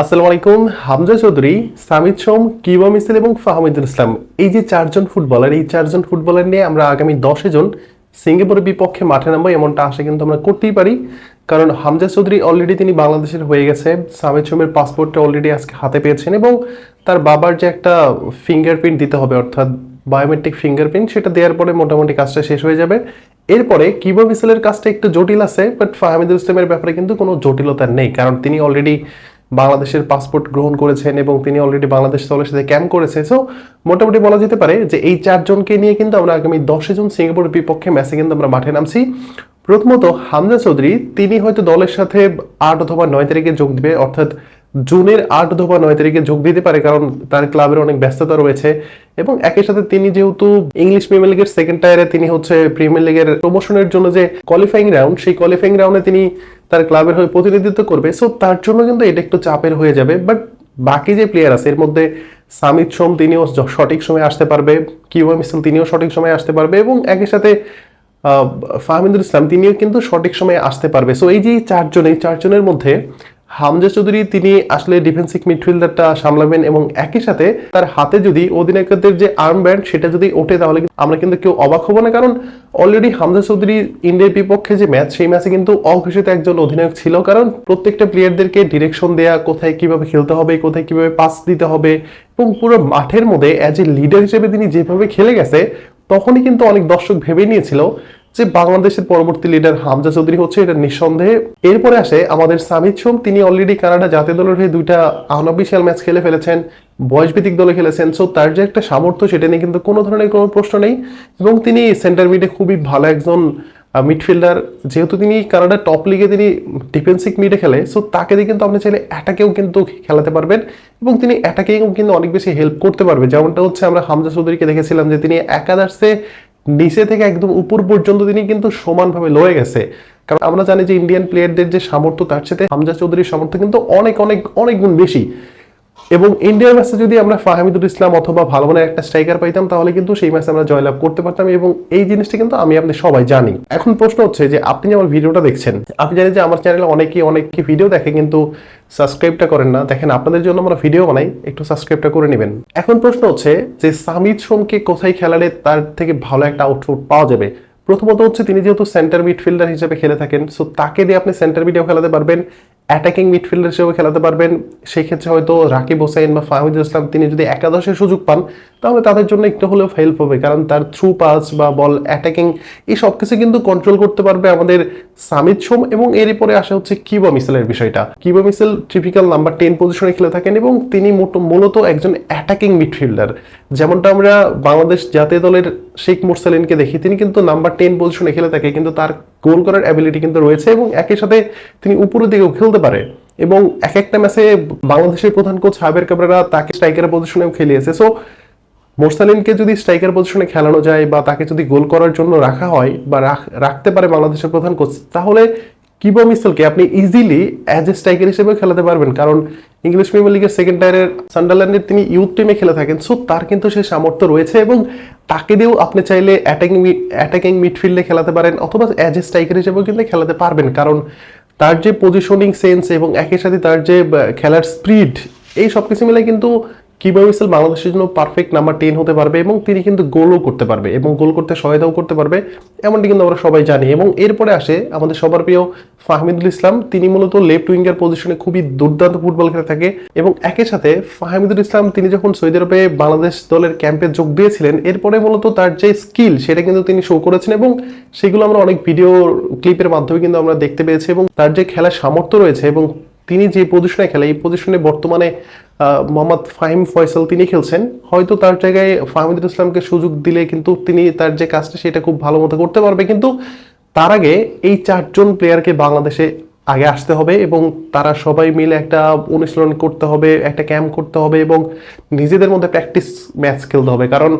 আসসালামু আলাইকুম, হামজা চৌধুরী, সামিদ সোম কিবা মিছিল এবং ফাহমিদুল ইসলাম। এই যে চারজন ফুটবলার, এই চারজন ফুটবলার নিয়ে আমরা আগামী দশে জন সিঙ্গাপুরের বিপক্ষে মাঠে নামবো, এমনটা আশা কিন্তু আমরা করতেই পারি। কারণ হামজা চৌধুরী অলরেডি তিনি বাংলাদেশের হয়ে গেছে, সামিদ সোমের পাসপোর্টটা অলরেডি আজকে হাতে পেয়েছেন এবং তার বাবার যে একটা ফিঙ্গারপ্রিন্ট দিতে হবে, অর্থাৎ বায়োমেট্রিক ফিঙ্গারপ্রিন্ট সেটা দেওয়ার পরে মোটামুটি কাজটা শেষ হয়ে যাবে। এরপরে কিবা মিসেলের কাজটা একটু জটিল আছে বাট ফাহমিদুল ইসলামের ব্যাপারে কিন্তু কোনো জটিলতা নেই, কারণ তিনি অলরেডি বাংলাদেশের পাসপোর্ট গ্রহণ করেছেন এবং তিনি অলরেডি বাংলাদেশ দলের সাথে ক্যাম্প করেছে সো মোটামুটি বলা যেতে পারে যে এই চারজনকে নিয়ে কিন্তু আমরা আগামী দশে জন সিঙ্গাপুরের বিপক্ষে ম্যাচে কিন্তু আমরা মাঠে নামছি। প্রথমত, হামজা চৌধুরী, তিনি হয়তো দলের সাথে আট অথবা নয় তারিখে যোগ দিবে, অর্থাৎ জুনের আট অথবা নয় তারিখে যোগ দিতে পারে, কারণ তার ক্লাবের অনেক ব্যস্ততা রয়েছে। এবং একই সাথে তিনি যেহেতু ইংলিশ প্রিমিয়ার লিগের সেকেন্ড টায়ারে তিনি হচ্ছে প্রিমিয়ার লিগের প্রমোশনের জন্য যে কোয়ালিফাইং রাউন্ড সেই কোয়ালিফাইং রাউন্ডে তিনি তার ক্লাবের হয়ে প্রতিনিধিত্ব করবে। সো তার জন্য কিন্তু এটা একটু চাপের হয়ে যাবে। বাট বাকি যে প্লেয়ার আছে, এর মধ্যে সামিত সোম, তিনিও সঠিক সময়ে আসতে পারবে। কিউবা মিসল তিনিও সঠিক সময়ে আসতে পারবে এবং একই সাথে ফাহমিদুল ইসলাম তিনিও কিন্তু সঠিক সময়ে আসতে পারবে। সো এই যে চারজন, এই চারজনের মধ্যে হামজা চৌধুরী তিনি আসলে ডিফেন্সিভ মিডফিল্ডারটা সামলাবেন এবং একই সাথে তার হাতে যদি অধিনায়কদের যে আর্ম ব্যান্ড সেটা যদি ওঠে, তাহলে আমরা কিন্তু কেউ অবাক হব না। কারণ অলরেডি হামজা চৌধুরী ইন্ডিয়ার বিপক্ষে যে ম্যাচ সেই ম্যাচে কিন্তু অঘোষিত একজন অধিনায়ক ছিল। কারণ প্রত্যেকটা প্লেয়ারদেরকে ডিরেকশন দেয়া, কোথায় কীভাবে খেলতে হবে, কোথায় কীভাবে পাস দিতে হবে, এবং পুরো মাঠের মধ্যে অ্যাজ এ লিডার হিসেবে তিনি যেভাবে খেলে গেছে, তখনই কিন্তু অনেক দর্শক ভেবে নিয়েছিল যে বাংলাদেশের পরবর্তী লিডার হামজা চৌধুরী হচ্ছে, এটা নিঃসন্দেহে। এরপরে আসে আমাদের সামিদ সোম, তিনি অলরেডি কানাডা জাতীয় দলের হয়ে দুইটা আনঅফিসিয়াল ম্যাচ খেলে ফেলেছেন, বয়সভিত্তিক দলে খেলেছেন। সো তার যে একটা সামর্থ্য, সেটা নিয়ে কিন্তু কোনো ধরনের কোনো প্রশ্ন নেই। এবং তিনি সেন্টার মিডে খুবই ভালো একজন মিডফিল্ডার যেহেতু তিনি কানাডার টপ লিগে তিনি ডিফেন্সিভ মিডে খেলে সো তাকে দিয়ে কিন্তু আপনি চাইলে অ্যাটাকেও কিন্তু খেলাতে পারবেন। এবং তিনি অ্যাটাকেও কিন্তু অনেক বেশি হেল্প করতে পারবে। যেমনটা হচ্ছে আমরা হামজা চৌধুরীকে দেখেছিলাম যে তিনি একাদার্সে নিচে থেকে একদম উপর পর্যন্ত তিনি কিন্তু সমানভাবে লয়ে গেছে। কারণ আমরা জানি যে ইন্ডিয়ান প্লেয়ারদের যে সামর্থ্য, তার সাথে হামজা চৌধুরীর সামর্থ্য কিন্তু অনেক অনেক অনেক গুণ বেশি। এবং ইন্ডিয়ার ম্যাচে যদি আমরা ফাহামিদুল ইসলাম অথবা ভালো মানের একটা স্ট্রাইকার পাইতাম, তাহলে কিন্তু সেই ম্যাচে আমরা জয়লাভ করতে পারতাম এবং এই জিনিসটা কিন্তু আমি আপনি সবাই জানি। এখন প্রশ্ন হচ্ছে যে, আপনি আমার ভিডিওটা দেখছেন, আপনি জানেন যে আমার চ্যানেলে অনেকেই অনেক ভিডিও দেখে কিন্তু সাবস্ক্রাইবটা করেন না। দেখেন, আপনাদের জন্য আমরা ভিডিও বানাই, একটু সাবস্ক্রাইবটা করে নেবেন। এখন প্রশ্ন হচ্ছে যে, সামিদ সোমকে কোথায় খেলালে তার থেকে ভালো একটা আউটপুট পাওয়া যাবে? প্রথমত হচ্ছে তিনি যেহেতু সেন্টার মিডফিল্ডার হিসেবে খেলে থাকেন সো তাকে দিয়ে আপনি সেন্টার মিডেও খেলাতে পারবেন। অ্যাটাকিং মিডফিল্ডার হিসেবে খেলাতে পারবেন। সেই ক্ষেত্রে হয়তো রাকিব হোসেন বা ফাহিদুল ইসলাম তিনি যদি একাদশের সুযোগ পান, তাহলে তাদের জন্য একটু হলেও হেল্প হবে। কারণ তার থ্রু পাস বা বল অ্যাটাকিং এই সব কিছু কিন্তু কন্ট্রোল করতে পারবে আমাদের সামিদ সোম এবং এরই পরে আসা হচ্ছে কিবা মিসেলের বিষয়টা। কিবা মিসেল ট্রিপিক্যাল নাম্বার টেন পজিশনে খেলে থাকেন এবং তিনি মূলত একজন অ্যাটাকিং মিডফিল্ডার যেমনটা আমরা বাংলাদেশ জাতীয় দলের শেখ মুরসালিনকে দেখি, তিনি কিন্তু নাম্বার টেন পজিশনে খেলে থাকে, কিন্তু তার গোল করার অ্যাবিলিটি কিন্তু রয়েছে এবং একই সাথে তিনি উপরের দিকেও খেলতে পারে। এবং এক একটা ম্যাচে বাংলাদেশের প্রধান কোচ হাবের কাবরারা তাকে স্ট্রাইকার পজিশনেও খেলিয়েছে। সো মোরসালিনকে যদি স্ট্রাইকার পজিশনে খেলানো যায় বা তাকে যদি গোল করার জন্য রাখা হয় বা রাখতে পারে বাংলাদেশের প্রধান কোচ তাহলে কিবা মিসেলকে আপনি ইজিলি অ্যাজ এ স্ট্রাইকার হিসেবে খেলাতে পারবেন। কারণ ইংলিশ প্রিমিয়ার লিগের সেকেন্ড টায়ারের সান্ডারল্যান্ডে তিনি ইউথ টিমে খেলে থাকেন। সো তার কিন্তু সেই সামর্থ্য রয়েছে এবং তাকে দিয়েও আপনি চাইলে অ্যাটাকিং অ্যাটাকিং মিডফিল্ডে খেলাতে পারেন অথবা অ্যাজ এ স্ট্রাইকার হিসেবেও কিন্তু খেলাতে পারবেন। কারণ তার যে পজিশনিং সেন্স এবং একই সাথে তার যে খেলার স্পিড এই সব কিছু মিলে কিন্তু কিবা মিসেল বাংলাদেশের জন্য পারফেক্ট নাম্বার টেন হতে পারবে এবং তিনি কিন্তু গোলও করতে পারবে এবং গোল করতে সহায়তাও করতে পারবে, এমনটি কিন্তু আমরা সবাই জানি। এবং এরপরে আসে আমাদের সবার প্রিয় ফাহমিদুল ইসলাম। তিনি মূলত লেফট উইঙ্গার পজিশনে খুবই দুর্দান্ত ফুটবল খেলে থাকে এবং একই সাথে ফাহমিদুল ইসলাম, তিনি যখন সৌদি আরবে বাংলাদেশ দলের ক্যাম্পে যোগ দিয়েছিলেন, এরপরে মূলত তার যে স্কিল সেটা কিন্তু তিনি শো করেছেন এবং সেগুলো আমরা অনেক ভিডিও ক্লিপের মাধ্যমে কিন্তু আমরা দেখতে পেয়েছি এবং তার যে খেলার সামর্থ্য রয়েছে এবং তিনি যে পজিশনে খেলে, এই পজিশনে বর্তমানে মোহাম্মদ ফাহিম ফয়সাল তিনি খেলছেন। হয়তো তার জায়গায় ফাহমিদুল ইসলামকে সুযোগ দিলে কিন্তু তিনি তার যে কাজটা, সেটা খুব ভালো মতো করতে পারবে। কিন্তু তার আগে এই চারজন প্লেয়ারকে বাংলাদেশে আগে আসতে হবে এবং তারা সবাই মিলে একটা অনুশীলন করতে হবে, একটা ক্যাম্প করতে হবে এবং নিজেদের মধ্যে প্র্যাকটিস ম্যাচ খেলতে হবে। কারণ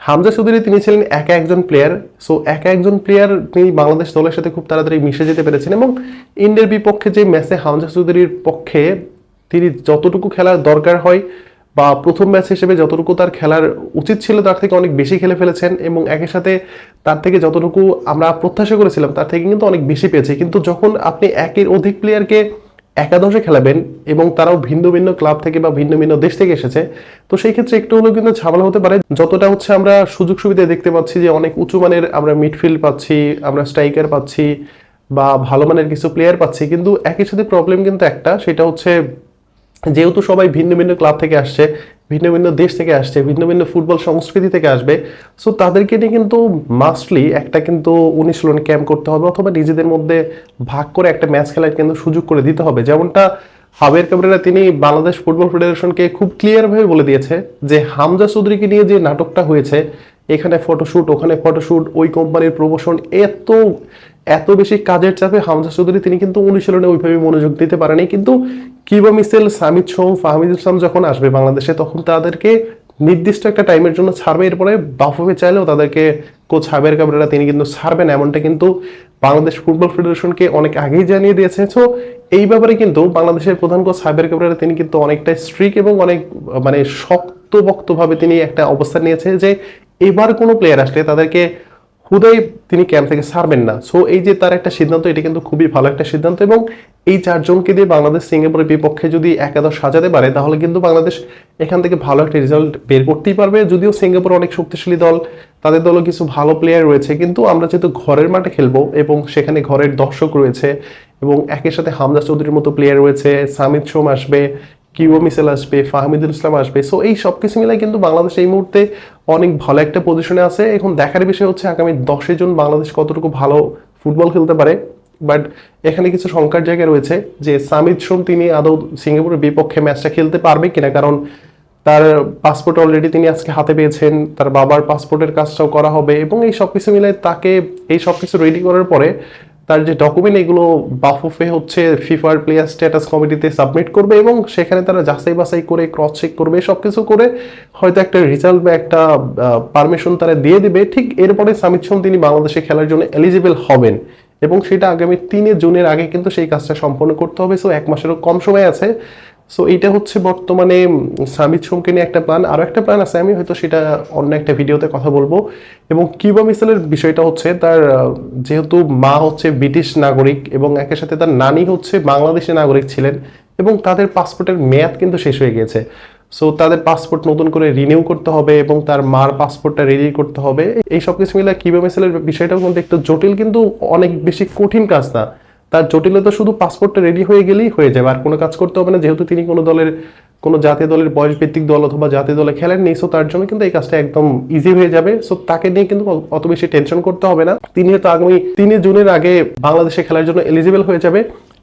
হামজা চৌধুরী, তিনি ছিলেন একা একজন প্লেয়ার সো একা একজন প্লেয়ার তিনি বাংলাদেশ দলের সাথে খুব তাড়াতাড়ি মিশে যেতে পেরেছেন এবং ইন্ডিয়ার বিপক্ষে যে ম্যাচে হামজা চৌধুরীর পক্ষে তিনি যতটুকু খেলার দরকার হয় বা প্রথম ম্যাচ হিসেবে যতটুকু তার খেলার উচিত ছিল, তার থেকে অনেক বেশি খেলে ফেলেছেন এবং একই সাথে তার থেকে যতটুকু আমরা প্রত্যাশা করেছিলাম, তার থেকে কিন্তু অনেক বেশি পেয়েছে। কিন্তু যখন আপনি একের অধিক প্লেয়ারকে একাদশে খেলাবেন এবং তারাও ভিন্ন ভিন্ন ক্লাব থেকে বা ভিন্ন ভিন্ন দেশ থেকে এসেছে, তো সেই ক্ষেত্রে একটু হলেও কিন্তু ঝামেলা হতে পারে। যতটা হচ্ছে আমরা সুযোগ সুবিধা দেখতে পাচ্ছি যে অনেক উঁচু মানের আমরা মিডফিল্ড পাচ্ছি, আমরা স্ট্রাইকার পাচ্ছি বা ভালো মানের কিছু প্লেয়ার পাচ্ছি, কিন্তু একই সাথে প্রবলেম কিন্তু একটা, সেটা হচ্ছে যেহেতু সবাই ভিন্ন ভিন্ন ক্লাব থেকে আসছে ভিন্ন ভিন্ন দেশ থেকে আসছে, ভিন্ন ভিন্ন ফুটবল সংস্কৃতি থেকে আসবে। সো তাদেরকে নিয়ে কিন্তু মাস্টলি একটা কিন্তু অনুশীলন ক্যাম্প করতে হবে অথবা নিজেদের মধ্যে ভাগ করে একটা ম্যাচ খেলার কিন্তু সুযোগ করে দিতে হবে। যেমনটা হাবের কাবরেরা তিনি বাংলাদেশ ফুটবল ফেডারেশনকে খুব ক্লিয়ারভাবে বলে দিয়েছে যে হামজা চৌধুরীকে নিয়ে যে নাটকটা হয়েছে, এখানে ফটোশ্যুট ওখানে ফটোশ্যুট ওই কোম্পানির প্রমোশন এত এত বেশি কাজের চাপে হামজা চৌধুরী, তিনি কিন্তু অনুশীলনে ওইভাবে মনোযোগ দিতে পারেনি। কিন্তু কিবা মিসেল, সামিদ সোম, ফাহমিদ ইসলাম যখন আসবে বাংলাদেশে, তখন তাদেরকে নির্দিষ্ট একটা টাইমের জন্য ছাড়বে। এরপরে বাফুফে চাইলেও তাদেরকে কোচ হাবের কাবরেরা তিনি কিন্তু ছাড়বেন, এমনটা কিন্তু বাংলাদেশ ফুটবল ফেডারেশনকে অনেক আগেই জানিয়ে দিয়েছে। সো এই ব্যাপারে কিন্তু বাংলাদেশের প্রধান কোচ হাবের কাবরেরা তিনি কিন্তু অনেকটা স্ট্রিক এবং অনেক মানে শক্তবক্তভাবে তিনি একটা অবস্থান নিয়েছে যে, এবার কোনো প্লেয়ার আসলে তাদেরকে হুদাই তিনি ক্যাম্প থেকে ছাড়বেন না। সো এই যে তার একটা সিদ্ধান্ত, এটা কিন্তু খুবই ভালো একটা সিদ্ধান্ত এবং এই চারজনকে দিয়ে বাংলাদেশ সিঙ্গাপুরের বিপক্ষে যদি একাদশ সাজাতে পারে, তাহলে কিন্তু বাংলাদেশ এখান থেকে ভালো একটা রেজাল্ট বের করতেই পারবে। যদিও সিঙ্গাপুর অনেক শক্তিশালী দল, তাদের দলও কিছু ভালো প্লেয়ার রয়েছে, কিন্তু আমরা যেহেতু ঘরের মাঠে খেলব এবং সেখানে ঘরের দর্শক রয়েছে এবং একের সাথে হামজা চৌধুরীর মতো প্লেয়ার রয়েছে, সামিদ সোম আসবে, কিউও মিসেল আসবে, ফাহমিদুল ইসলাম আসবে। সো এই সব কিছু মিলাই কিন্তু বাংলাদেশ এই মুহূর্তে অনেক ভালো একটা পজিশনে আছে। এখন দেখার বিষয় হচ্ছে আগামী দশে জন বাংলাদেশ কতটুকু ভালো ফুটবল খেলতে পারে। বাট এখানে কিছু শঙ্কার জায়গা রয়েছে যে সামিদ সোম তিনি আদৌ সিঙ্গাপুরের বিপক্ষে ম্যাচটা খেলতে পারবে কিনা? কারণ তার পাসপোর্ট অলরেডি তিনি আজকে হাতে পেয়েছেন, তার বাবার পাসপোর্টের কাজটাও করা হবে এবং এই সব কিছু মিলে তাকে, এই সব কিছু রেডি করার পরে তার যে ডকুমেন্ট এগুলো বাফুফে হচ্ছে ফিফার প্লেয়ার স্ট্যাটাস কমিটিতে সাবমিট করবে এবং সেখানে তারা যাচাই বাছাই করে ক্রস চেক করবে সব কিছু করে হয়তো একটা রেজাল্ট বা একটা পারমিশন তারা দিয়ে দেবে। ঠিক এরপরে সামিত সোম তিনি বাংলাদেশে খেলার জন্য এলিজিবল হবেন এবং সেটা আগামী তিনে জুনের আগে কিন্তু সেই কাজটা সম্পন্ন করতে হবে। সো এক মাসেরও কম সময় আছে। সো এইটা হচ্ছে বর্তমানে সামিদ সোমকে নিয়ে একটা প্ল্যান আরও একটা প্ল্যান আছে, আমি হয়তো সেটা অন্য একটা ভিডিওতে কথা বলব। এবং কিউবা মিসেলের বিষয়টা হচ্ছে তার যেহেতু মা হচ্ছে ব্রিটিশ নাগরিক এবং একের সাথে তার নানি হচ্ছে বাংলাদেশি নাগরিক ছিলেন এবং তাদের পাসপোর্টের মেয়াদ কিন্তু শেষ হয়ে গিয়েছে সো তাদের পাসপোর্ট নতুন করে রিনিউ করতে হবে এবং তার মার পাসপোর্টটা রেডি করতে হবে। এই সব কিছু মিলে কিউবা মিসেলের বিষয়টাও কিন্তু একটু জটিল কিন্তু অনেক বেশি কঠিন কাজ না। তার জটিলতা শুধু পাসপোর্টটা রেডি হয়ে গেলেই হয়ে যাবে। আর কোনো কাজ করতে হবে না, যেহেতু তিনি কোনো দলের, কোনো জাতীয় দলের বয়স ভিত্তিক দল অথবা জাতীয় দলে খেলেন নেই সো তার জন্য কিন্তু এই কাজটা একদম ইজি হয়ে যাবে। সো তাকে নিয়ে কিন্তু অত বেশি টেনশন করতে হবে না। তিনি হয়তো আগামী তিন জুনের আগে বাংলাদেশে খেলার জন্য এলিজিবল হয়ে যাবে।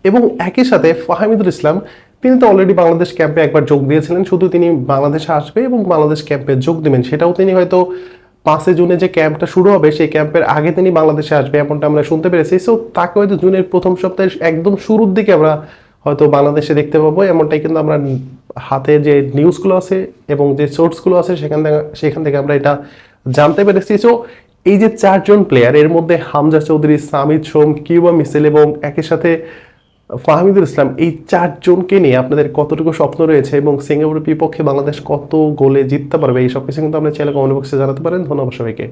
এবং একই সাথে ফাহামিদুল ইসলাম, তিনি তো অলরেডি বাংলাদেশ ক্যাম্পে একবার যোগ দিয়েছিলেন, শুধু তিনি বাংলাদেশে আসবে এবং বাংলাদেশ ক্যাম্পে যোগ দেবেন। সেটাও তিনি হয়তো পাঁচে জুনে যে ক্যাম্পটা শুরু হবে, সেই ক্যাম্পের আগে তিনি বাংলাদেশে আসবে এমনটা আমরা শুনতে পেরেছি। সো তাকে হয়তো জুনের প্রথম সপ্তাহে একদম শুরুর দিকে আমরা হয়তো বাংলাদেশে দেখতে পাবো, এমনটাই কিন্তু আমরা হাতে যে নিউজগুলো আছে এবং যে সোর্সগুলো আছে সেখান থেকে সেখান থেকে আমরা এটা জানতে পেরেছি। সো এই যে চারজন প্লেয়ার এর মধ্যে হামজা চৌধুরী, সামিদ সোম, কিউবা মিসেল এবং একই সাথে ফাহমিদুল ইসলাম, এই চারজনকে নিয়ে আপনাদের কতটুকু স্বপ্ন রয়েছে এবং সিঙ্গাপুরের বিপক্ষে বাংলাদেশ কত গোলে জিততে পারবে? এই সব কিছু কিন্তু আপনার চ্যানেল কমেন্ট বক্সে জানাতে পারেন। ধন্যবাদ সবাইকে।